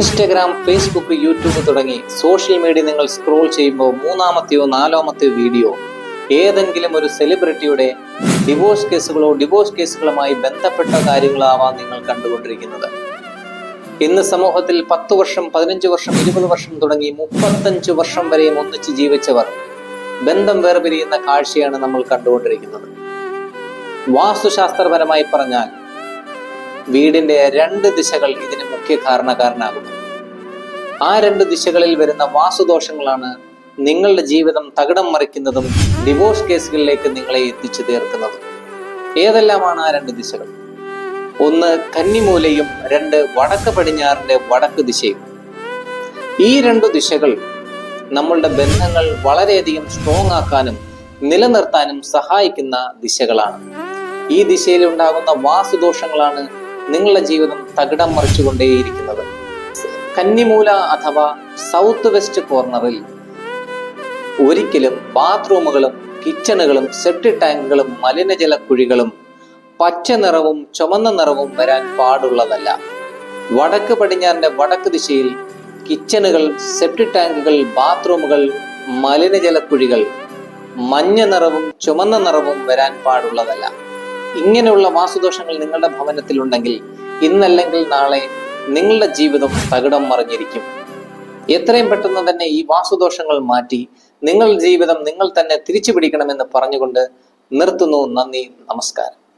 Instagram Facebook YouTube തുടങ്ങി social media നിങ്ങൾ scroll ചെയ്യുമ്പോൾ മൂന്നാമത്തെയോ നാലാമത്തെയോ വീഡിയോ ഏതെങ്കിലും ഒരു സെലിബ്രിറ്റിയുടെ ഡിവോഴ്സ് കേസുകളോ ഡിവോഴ്സ് കേസുകളുമായി ബന്ധപ്പെട്ട കാര്യങ്ങളാവാം നിങ്ങൾ കണ്ടുകൊണ്ടിരിക്കുന്നത്. ഇന്ന് സമൂഹത്തിൽ പത്ത് വർഷം പതിനഞ്ച് വർഷം ഇരുപത് വർഷം തുടങ്ങി മുപ്പത്തഞ്ച് വർഷം വരെയും ഒന്നിച്ച് ജീവിച്ചവർ ബന്ധം വേർപിരിയുന്ന കാഴ്ചയാണ് നമ്മൾ കണ്ടുകൊണ്ടിരിക്കുന്നത്. വാസ്തുശാസ്ത്രപരമായി പറഞ്ഞാൽ വീടിന്റെ രണ്ട് ദിശകൾ ഇതിന് മുഖ്യ കാരണക്കാരനാകുന്നു. ആ രണ്ട് ദിശകളിൽ വരുന്ന വാസുദോഷങ്ങളാണ് നിങ്ങളുടെ ജീവിതം തകിടം മറിക്കുന്നതും ഡിവോഴ്സ് കേസുകളിലേക്ക് നിങ്ങളെ എത്തിച്ചു തീർക്കുന്നതും. ഏതെല്ലാമാണ് ആ രണ്ട് ദിശകൾ? ഒന്ന് കന്നിമൂലയും രണ്ട് വടക്ക് പടിഞ്ഞാറിന്റെ വടക്ക് ദിശയും. ഈ രണ്ടു ദിശകൾ നമ്മളുടെ ബന്ധങ്ങൾ വളരെയധികം സ്ട്രോങ് ആക്കാനും നിലനിർത്താനും സഹായിക്കുന്ന ദിശകളാണ്. ഈ ദിശയിൽ ഉണ്ടാകുന്ന വാസുദോഷങ്ങളാണ് നിങ്ങളുടെ ജീവിതം തകിടം മറിച്ചുകൊണ്ടേയിരിക്കുന്നത്. കന്നിമൂല അഥവാ സൗത്ത് വെസ്റ്റ് കോർണറിൽ ഒരിക്കലും ബാത്റൂമുകളും കിച്ചണുകളും സെപ്റ്റി ടാങ്കുകളും മലിനജല കുഴികളും പച്ച നിറവും ചുമന്ന നിറവും വരാൻ പാടുള്ളതല്ല. വടക്ക് പടിഞ്ഞാറിന്റെ വടക്ക് ദിശയിൽ കിച്ചണുകൾ സെപ്റ്റി ടാങ്കുകൾ ബാത്റൂമുകൾ മലിനജല കുഴികൾ മഞ്ഞ നിറവും ചുമന്ന നിറവും വരാൻ പാടുള്ളതല്ല. ഇങ്ങനെയുള്ള വാസുദോഷങ്ങൾ നിങ്ങളുടെ ഭവനത്തിൽ ഉണ്ടെങ്കിൽ ഇന്നല്ലെങ്കിൽ നാളെ നിങ്ങളുടെ ജീവിതം തകിടം മറിഞ്ഞിരിക്കും. എത്രയും പെട്ടെന്ന് തന്നെ ഈ വാസുദോഷങ്ങൾ മാറ്റി നിങ്ങളുടെ ജീവിതം നിങ്ങൾ തന്നെ തിരിച്ചു പിടിക്കണമെന്ന് പറഞ്ഞുകൊണ്ട് നിർത്തുന്നു. നന്ദി നമസ്കാരം.